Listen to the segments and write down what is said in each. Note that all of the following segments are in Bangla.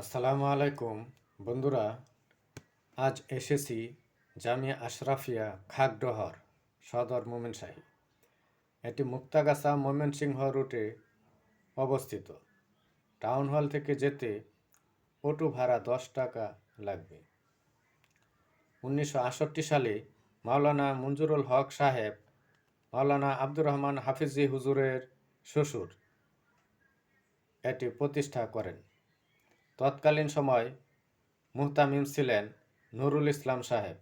আসসালামু আলাইকুম, বন্ধুরা। আজ এসেছি জামিয়া আশরাফিয়া খাগডহর, সদর মোমেনশাহী এটি মুক্তাগাছা ময়মনসিংহ রুটে অবস্থিত। টাউন হল থেকে যেতে অটো ভাড়া দশ টাকা লাগবে। উনিশশো আটষট্টি সালে মাওলানা মঞ্জুরুল হক সাহেব, মাওলানা আব্দুর রহমান হাফিজি হুজুরের শ্বশুর এটি প্রতিষ্ঠা করেন। তৎকালীন সময় মুহতামিম ছিলেন নুরুল ইসলাম সাহেব।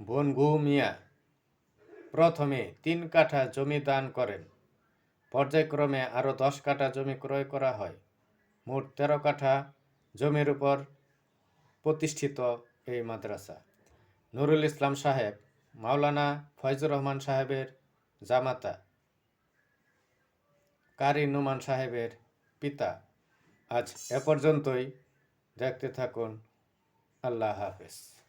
বনগু মিয়া প্রথমে তিন কাঠা জমি দান করেন। পর্যায়ক্রমে আরও দশ কাঠা জমি ক্রয় করা হয়। মোট তেরো কাঠা জমির উপর প্রতিষ্ঠিত এই মাদ্রাসা। নুরুল ইসলাম সাহেব মাওলানা ফয়জুর রহমান সাহেবের জামাতা। কারি নুমান সাহেবের পিতা। আজ এ পর্যন্তই। দেখতে থাকুন। আল্লাহ হাফেজ।